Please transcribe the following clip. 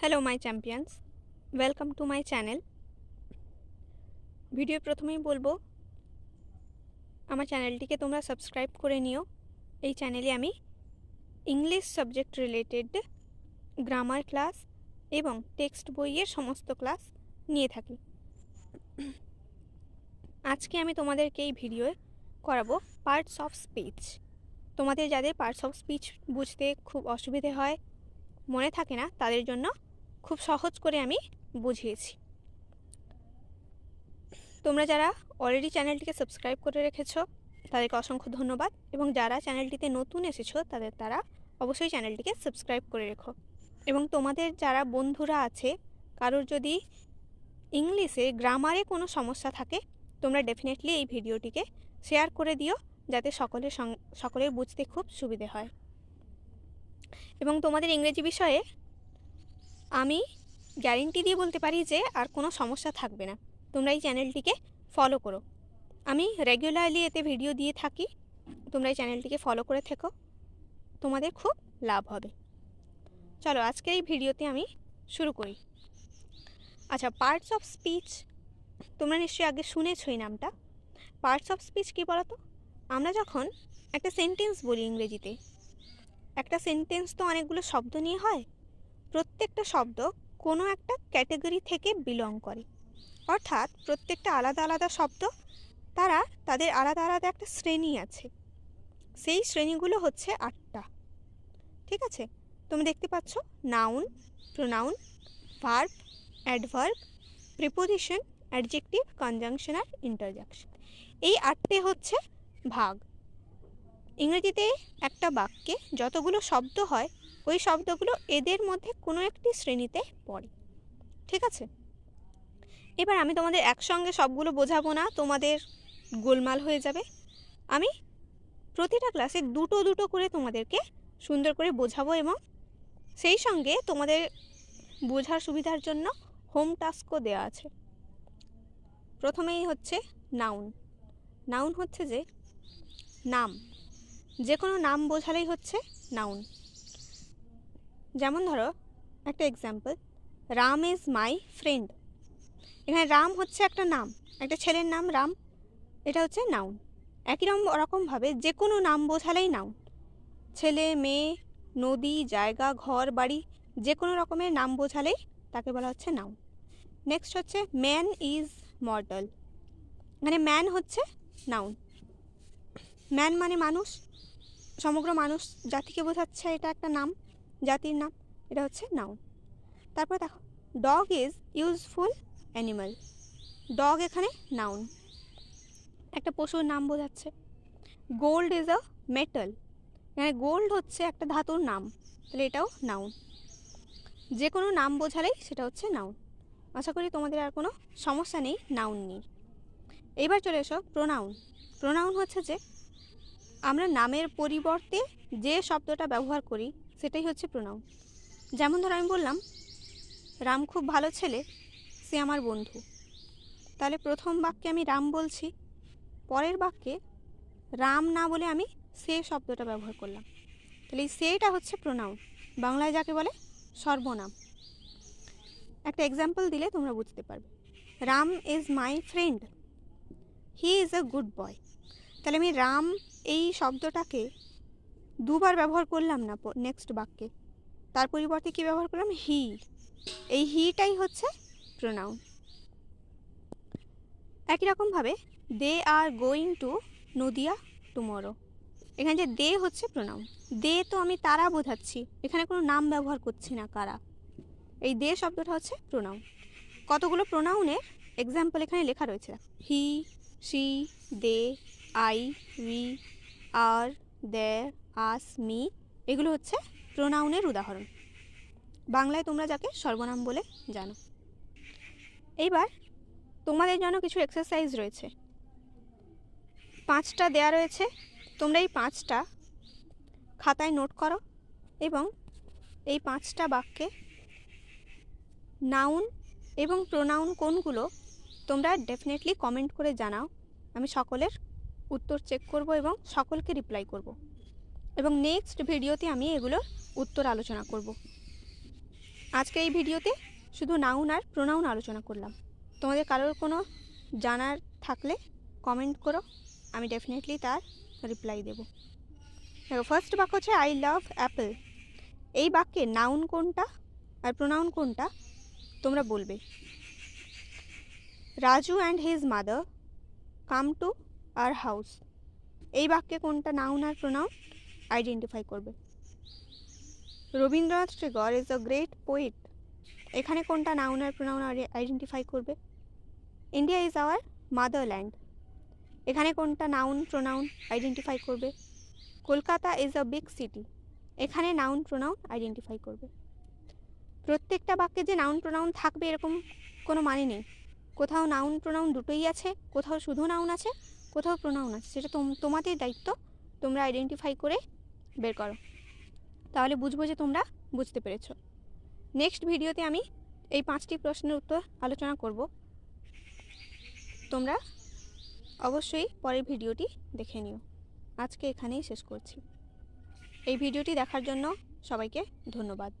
Hello my champions welcome to my channel video প্রথমেই বলব, আমার চ্যানেলটিকে তোমরা সাবস্ক্রাইব করে নিও। এই চ্যানেলে আমি English subject related grammar class এবং টেক্সট বইয়ের সমস্ত ক্লাস নিয়ে থাকি। আজকে আমি তোমাদেরকে এই ভিডিওয়ে করাবো পার্টস অফ স্পিচ তোমাদের যাদের পার্টস অফ স্পিচ বুঝতে খুব অসুবিধে হয়, মনে থাকে না, তাদের জন্য খুব সহজ করে আমি বুঝিয়েছি। তোমরা যারা অলরেডি চ্যানেলটিকে সাবস্ক্রাইব করে রেখেছো, তাদেরকে অসংখ্য ধন্যবাদ এবং যারা চ্যানেলটিতে নতুন এসেছ, তাদের তারা অবশ্যই চ্যানেলটিকে সাবস্ক্রাইব করে রেখো। এবং তোমাদের যারা বন্ধুরা আছে, কারোর যদি ইংলিশে গ্রামারে কোনো সমস্যা থাকে, তোমরা ডেফিনেটলি এই ভিডিওটিকে শেয়ার করে দিও, যাতে সকলের সকলের বুঝতে খুব সুবিধে হয়। এবং তোমাদের ইংরেজি বিষয়ে আমি গ্যারেন্টি দিয়ে বলতে পারি যে আর কোনো সমস্যা থাকবে না। তোমরা এই চ্যানেলটিকে ফলো করো। আমি রেগুলারলি এতে ভিডিও দিয়ে থাকি। তোমরা এই চ্যানেলটিকে ফলো করে থেকো। তোমাদের খুব লাভ হবে। চলো, আজকের এই ভিডিওতে আমি শুরু করি। আচ্ছা পার্টস অফ স্পিচ তোমরা নিশ্চয়ই আগে শুনেছো এই নামটা। পার্টস অফ স্পিচ কী বলো তো আমরা যখন একটা সেন্টেন্স বলি ইংরেজিতে, একটা সেন্টেন্স তো অনেকগুলো শব্দ নিয়ে হয়। প্রত্যেকটা শব্দ কোনো একটা ক্যাটেগরি থেকে বিলং করে। অর্থাৎ প্রত্যেকটা আলাদা আলাদা শব্দ, তারা তাদের আলাদা আলাদা একটা শ্রেণি আছে। সেই শ্রেণীগুলো হচ্ছে আটটা। ঠিক আছে? তুমি দেখতে পাচ্ছ? Noun pronoun verb adverb preposition adjective conjunction আর ইন্টারজাকশন এই আটটে হচ্ছে ভাগ। ইংরেজিতে একটা বাক্যে যতগুলো শব্দ হয় ওই শব্দগুলো এদের মধ্যে কোনো একটি শ্রেণীতে পড়ে। ঠিক আছে? এবার আমি তোমাদের একসঙ্গে সবগুলো বোঝাবো না, তোমাদের গোলমাল হয়ে যাবে। আমি প্রতিটা ক্লাসে দুটো দুটো করে তোমাদেরকে সুন্দর করে বোঝাবো এবং সেই সঙ্গে তোমাদের বোঝার সুবিধার জন্য হোম টাস্কও দেওয়া আছে। প্রথমেই হচ্ছে নাউন নাউন হচ্ছে যে নাম। যে কোনো নাম বোঝালেই হচ্ছে নাউন যেমন ধরো, একটা example Ram is my friend এখানে রাম হচ্ছে একটা নাম, একটা ছেলের নাম রাম, এটা হচ্ছে নাউন একই রকম রকমভাবে যে কোনো নাম বোঝালেই নাউন ছেলে, মেয়ে, নদী, জায়গা, ঘর, বাড়ি যে কোনো রকমের নাম বোঝালেই তাকে বলা হচ্ছে নাউন নেক্সট হচ্ছে ম্যান ইজ মর্টাল মানে ম্যান হচ্ছে নাউন ম্যান মানে মানুষ, সমগ্র মানুষ জাতিকে বোঝাচ্ছে এটা একটা নাম। জাতির নাম, এটা হচ্ছে নাউন তারপর দেখো dog is useful animal dog এখানে নাউন একটা পশুর নাম বোঝাচ্ছে। গোল্ড ইজ আ মেটাল এখানে গোল্ড হচ্ছে একটা ধাতুর নাম, তাহলে এটাও নাউন যে কোনো নাম বোঝালেই সেটা হচ্ছে নাউন আশা করি তোমাদের আর কোনো সমস্যা নেই নাউন নিয়ে। এবার চলে এসো প্রোনাউন প্রোনাউন হচ্ছে যে, আমরা নামের পরিবর্তে যে শব্দটা ব্যবহার করি সেটাই হচ্ছে প্রোনাউন যেমন ধর আমি বললাম, রাম খুব ভালো ছেলে, সে আমার বন্ধু। তাহলে প্রথম বাক্যে আমি রাম বলছি, পরের বাক্যে রাম না বলে আমি সে শব্দটা ব্যবহার করলাম। তাহলে এই সেটা হচ্ছে প্রোনাউন বাংলায় যাকে বলে সর্বনাম। একটা এক্সাম্পল দিলে তোমরা বুঝতে পারবে। Ram is my friend he is a good boy তাহলে আমি রাম এই শব্দটাকে দুবার ব্যবহার করলাম না নেক্সট বাক্যে। তার পরিবর্তে কি ব্যবহার করলাম? হি এই হিটাই হচ্ছে প্রোনাউন একই রকমভাবে they are going to Nadia tomorrow এখানে যে দে হচ্ছে প্রোনাউন দে তো আমি তারা বোঝাচ্ছি। এখানে কোনো নাম ব্যবহার করছি না কারা। এই দে শব্দটা হচ্ছে প্রোনাউন কতগুলো প্রোনাউনের এক্সাম্পল এখানে লেখা রয়েছে। He she they I we are the us, me, এগুলো হচ্ছে প্রোনাউনের উদাহরণ। বাংলায় তোমরা যাকে সর্বনাম বলে জানো। এইবার তোমাদের জন্য কিছু এক্সারসাইজ রয়েছে। পাঁচটা দেয়া রয়েছে, তোমরা এই পাঁচটা খাতায় নোট করো এবং এই পাঁচটা বাক্যে নাউন এবং প্রোনাউন কোনগুলো তোমরা ডেফিনেটলি কমেন্ট করে জানাও। আমি সকলের উত্তর চেক করব এবং সকলকে রিপ্লাই করব। এবং নেক্সট ভিডিওতে আমি এগুলোর উত্তর আলোচনা করব। আজকে এই ভিডিওতে শুধু নাউন আর প্রোনাউন আলোচনা করলাম। তোমাদের কারোর কোনো জানার থাকলে কমেন্ট করো, আমি ডেফিনেটলি তার রিপ্লাই দেবো। দেখো ফার্স্ট বাক্য হচ্ছে আই লাভ অ্যাপেল এই বাক্যে নাউন কোনটা আর প্রোনাউন কোনটা তোমরা বলবে। Raju and his mother come to our house এই বাক্যে কোনটা নাউন আর প্রোনাউন আইডেন্টিফাই করবে। Rabindranath Tagore is a great poet এখানে কোনটা নাউন আর প্রোনাউন আইডেন্টিফাই করবে? ইন্ডিয়া ইজ আওয়ার মাদারল্যান্ড এখানে কোনটা নাউন প্রোনাউন আইডেন্টিফাই করবে? Kolkata is a big city এখানে নাউন প্রোনাউন আইডেন্টিফাই করবে। প্রত্যেকটা বাক্যে যে নাউন প্রোনাউন থাকবে এরকম কোনো মানে নেই। কোথাও নাউন প্রোনাউন দুটোই আছে, কোথাও শুধু নাউন আছে, কোথাও প্রোনাউন আছে। সেটা তোম, তোমাদের দায়িত্ব। তোমরা আইডেন্টিফাই করে বের করো। তাহলে বুঝব যে তোমরা বুঝতে পেরেছ। নেক্সট ভিডিওতে আমি এই পাঁচটি প্রশ্নের উত্তর আলোচনা করব। তোমরা অবশ্যই পরের ভিডিওটি দেখে নিও। আজকে এখানেই শেষ করছি। এই ভিডিওটি দেখার জন্য সবাইকে ধন্যবাদ।